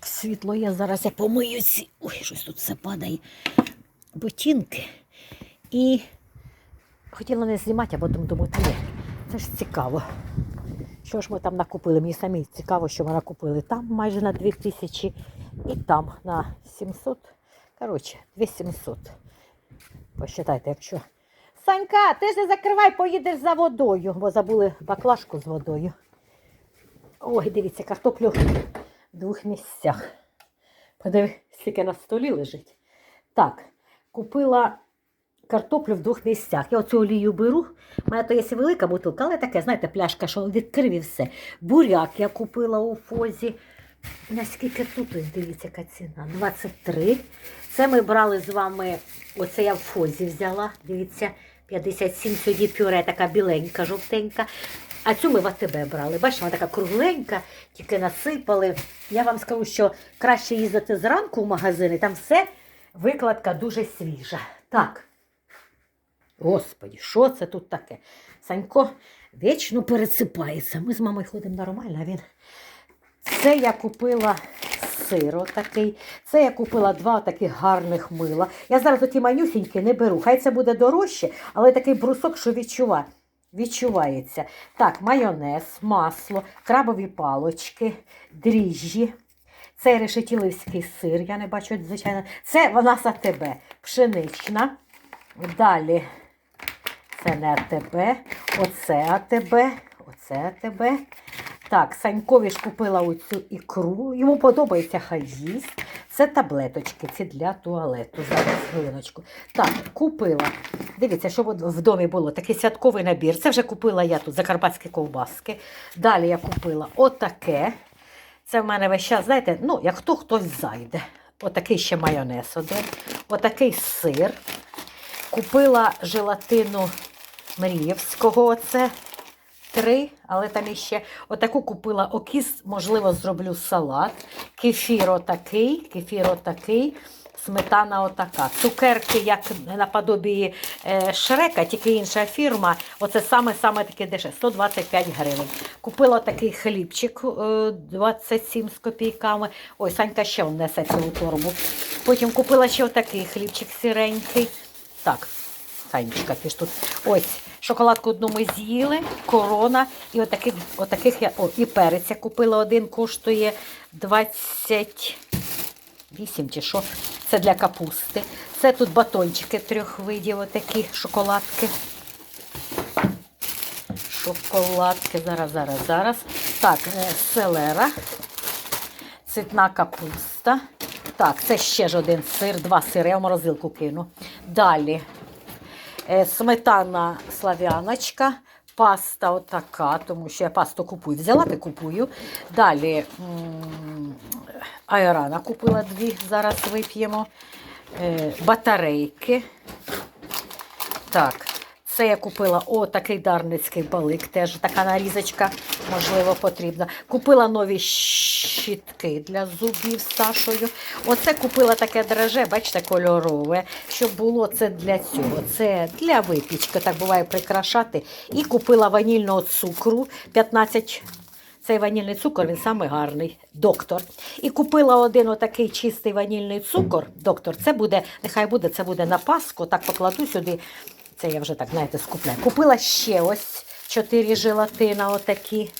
Світло є, зараз я помию ці. Ой, щось тут все падає. Ботинки. І хотіла не знімати, а потім думати, ні, це ж цікаво. Що ж ми там накупили? Мені самі цікаво, що ми накупили. Там майже на 2000 і там на 700. Коротше, 2700. Посчитайте, якщо. Санька, ти ж не закривай, поїдеш за водою, бо забули баклажку з водою. Ой, дивіться, картоплю в двох місцях. Подиви, скільки на столі лежить. Так, купила картоплю в двох місцях. Я оцю олію беру. У мене то є велика бутилка, але таке, знаєте, пляшка, що відкрив і все. Буряк я купила у фозі. Наскільки тут, ось дивіться, яка ціна? 23. Це ми брали з вами, оце я в фозі взяла. Дивіться, 57 сьогодні пюре, така біленька, жовтенька. А цю ми в АТБ брали. Бачите, вона така кругленька, тільки насипали. Я вам скажу, що краще їздити зранку в магазини, там все викладка дуже свіжа. Так. Господі, що це тут таке? Санько вічно пересипається. Ми з мамою ходимо нормально, а він. Це я купила сиро такий. Це я купила два таких гарних мила. Я зараз оті манюсінькі не беру. Хай це буде дорожче, але такий брусок, що відчува... відчувається. Так, майонез, масло, крабові палочки, дріжджі. Це решетілівський сир, я не бачу, звичайно. Це вона з АТБ, пшенична. Далі це не АТБ, оце АТБ, оце АТБ. Так, Санькові ж купила оцю ікру. Йому подобається їсть. Це таблеточки, ці для туалету. Зараз хвилиночку. Так, купила. Дивіться, що в домі було такий святковий набір. Це вже купила я тут закарпатські ковбаски. Далі я купила отаке. Це в мене весь час, знаєте, ну, як хто хтось зайде. Отакий ще майонез один. Отакий сир. Купила желатину Мрієвського. Оце три, але там іще отаку купила окіс, можливо, зроблю салат. Кефір отакий, кефір отакий. Сметана отака. Цукерки, як наподобі е, Шрека, тільки інша фірма. Оце саме-саме таке дешеве, 125 гривень. Купила такий хлібчик е, 27 з копійками. Ой, Санька ще он несе цілу торбу. Потім купила ще отакий хлібчик сіренький. Так, Санечка, ти ж тут. Ось, шоколадку одну ми з'їли, корона. І отаких, отаких я. О, і перець я купила один, коштує 28 чи що. Це для капусти. Це тут батончики трьох видів, отакі шоколадки. Шоколадки. Зараз, зараз, зараз. Так, е, селера. Цвітна капуста. Так, це ще ж один сир, два сири, я в морозилку кину. Далі сметана слав'яночка, паста отака, тому що я пасту купую. Взяла та купую. Далі айрана купила дві, зараз вип'ємо. Е, батарейки. Так, це я купила о, такий дарницький балик, теж така нарізочка, можливо, потрібна. Купила нові щітки для зубів з Сашою. Оце купила таке драже, бачите, кольорове, щоб було це для цього. Це для випічки, так буває прикрашати. І купила ванільного цукру 15 цей ванільний цукор, він самий гарний, доктор. І купила один отакий чистий ванільний цукор, доктор. Це буде, нехай буде, це буде на Пасху, так покладу сюди. Це я вже так, знаєте, скупляю. Купила ще ось чотири желатина отакі.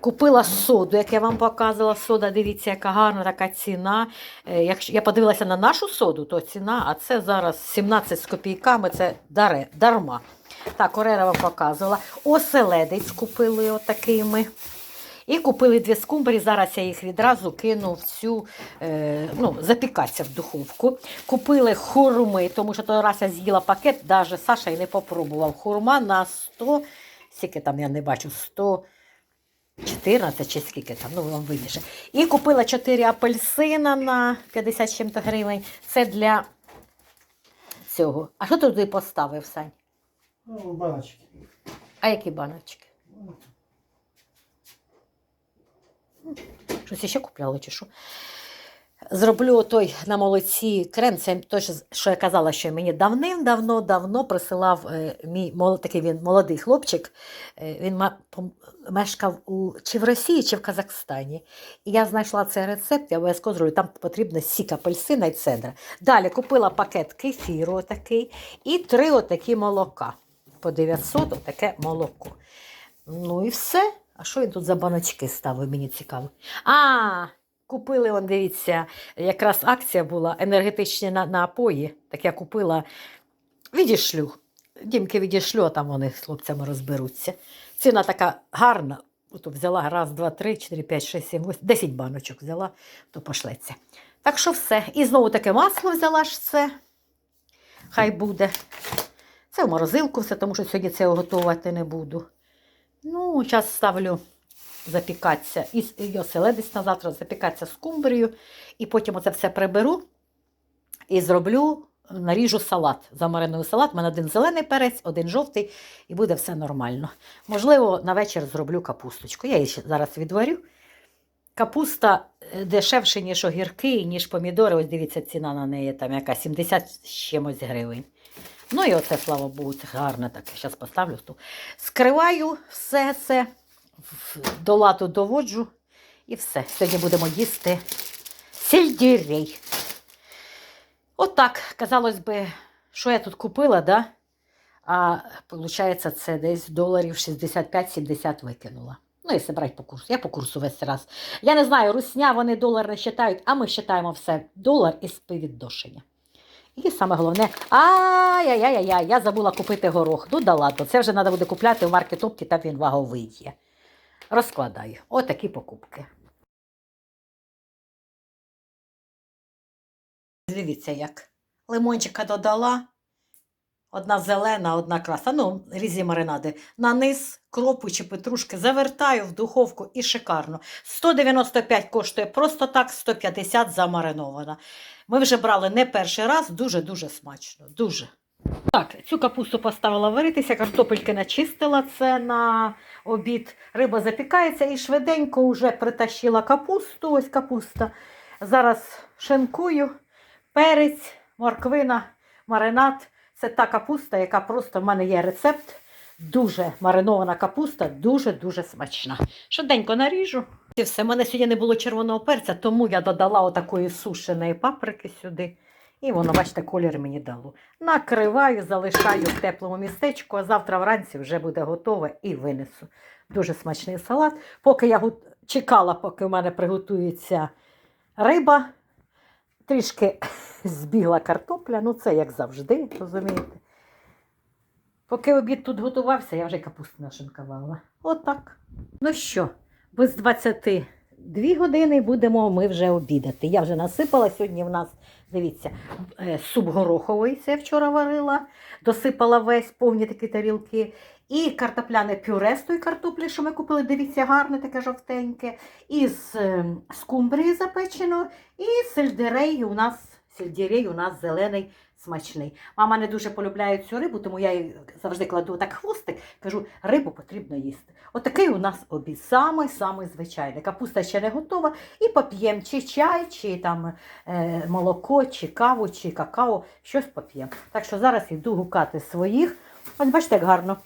Купила соду, як я вам показувала, сода, дивіться, яка гарна така ціна. Е, Якщо я подивилася на нашу соду, то ціна, а це зараз 17 з копійками, це даре, дарма. Так, Орера вам показувала. Оселедець купили отакими. І купили дві скумбрі. Зараз я їх відразу кину в цю, е, ну, запікатися в духовку. Купили хурми, тому що той раз я з'їла пакет, навіть Саша і не попробував. Хурма на 100, скільки там я не бачу, 114 чи скільки там, ну вам видніше. І купила 4 апельсина на 50 чим-то гривень. Це для цього. А що ти туди поставив, Сань? Ну, баночки. А які баночки? Щось ще купляли чи що? Зроблю той на молоці крем. Це той, що- я казала, що мені давним-давно давно присилав е, мій такий він молодий хлопчик. Е, він мешкав у чи в Росії, чи в Казахстані. І я знайшла цей рецепт, я обов'язково зроблю. Там потрібно сік апельсина і цедра. Далі купила пакет кефіру отакий і три отакі молока. По 900 отаке молоко. Ну і все. А що він тут за баночки ставив, мені цікаво. А, купили, он, дивіться, якраз акція була енергетичні напої. Так я купила, відішлю. Дімки відішлю, а там вони з хлопцями розберуться. Ціна така гарна. Ото взяла раз, два, три, чотири, п'ять, шість, сім, восьм, десять баночок взяла, то пошлеться. Так що все. І знову таке масло взяла ж це. Хай буде. Це в морозилку все, тому що сьогодні це готувати не буду. Ну, зараз ставлю запікатися і, оселедець на завтра, запікатися з кумбрію, і потім оце все приберу і зроблю, наріжу салат. Замариную салат. У мене один зелений перець, один жовтий, і буде все нормально. Можливо, на вечір зроблю капусточку. Я її зараз відварю. Капуста е, дешевше, ніж огірки, ніж помідори. Ось дивіться, ціна на неї там яка 70 з чимось гривень. Ну і оце, слава Богу, це гарне таке. Зараз поставлю в ту. Скриваю все це, до лату доводжу і все. Сьогодні будемо їсти сельдерей. Отак, казалось би, що я тут купила, да? а виходить, це десь доларів 65-70 викинула. Ну, якщо брати по курсу. Я по курсу весь раз. Я не знаю, русня вони долар не вважають, а ми вважаємо все долар із співвідношення. І саме головне, ай-яй-яй-яй, я забула купити горох. Ну да ладно, це вже треба буде купляти в маркетопті, там він ваговий є. Розкладаю. Отакі покупки. Дивіться, як лимончика додала. Одна зелена, одна красна. Ну, різні маринади. На низ кропу чи петрушки завертаю в духовку і шикарно. 195 коштує просто так, 150 замаринована. Ми вже брали не перший раз, дуже-дуже смачно. Дуже. Так, цю капусту поставила варитися, картопельки начистила це на обід. Риба запікається і швиденько вже притащила капусту. Ось капуста. Зараз шинкую, перець, морквина, маринад. Це та капуста, яка просто в мене є рецепт. Дуже маринована капуста, дуже-дуже смачна. Швиденько наріжу. І все, в мене сьогодні не було червоного перця, тому я додала отакої сушеної паприки сюди. І воно, бачите, колір мені дало. Накриваю, залишаю в теплому містечку, а завтра вранці вже буде готове і винесу. Дуже смачний салат. Поки я чекала, поки в мене приготується риба, трішки збігла картопля, ну це як завжди, розумієте. Поки обід тут готувався, я вже капусту нашинкувала. Отак. Ну що, без 22 години будемо ми вже обідати. Я вже насипала сьогодні в нас, дивіться, е, суп гороховий, це я вчора варила, досипала весь повні такі тарілки. І картопляне пюре з тої картоплі, що ми купили, дивіться, гарне, таке жовтеньке. І з е, скумбрії запечено, і сельдерей у нас, сельдерей у нас зелений смачний. Мама не дуже полюбляє цю рибу, тому я їй завжди кладу так хвостик, кажу, рибу потрібно їсти. Отакий у нас обід, самий самий звичайний. Капуста ще не готова, і поп'ємо чи чай, чи там е, молоко, чи каву, чи какао, щось поп'ємо. Так що зараз йду гукати своїх. Ось бачите, як гарно.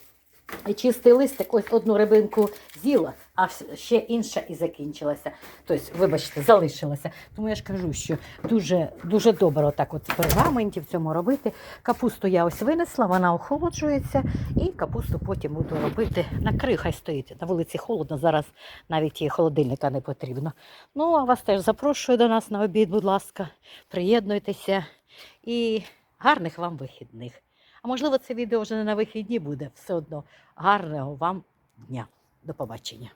Чистий листик, ось одну рибинку з'їла, а ще інша і закінчилася. Тобто, вибачте, залишилася. Тому я ж кажу, що дуже, дуже добре отак от в пергаменті в цьому робити. Капусту я ось винесла, вона охолоджується, і капусту потім буду робити. Накрию, хай стоїть. На вулиці холодно, зараз навіть і холодильника не потрібно. Ну, а вас теж запрошую до нас на обід, будь ласка, приєднуйтеся і гарних вам вихідних. А можливо, це відео вже не на вихідні буде. Все одно гарного вам дня. До побачення.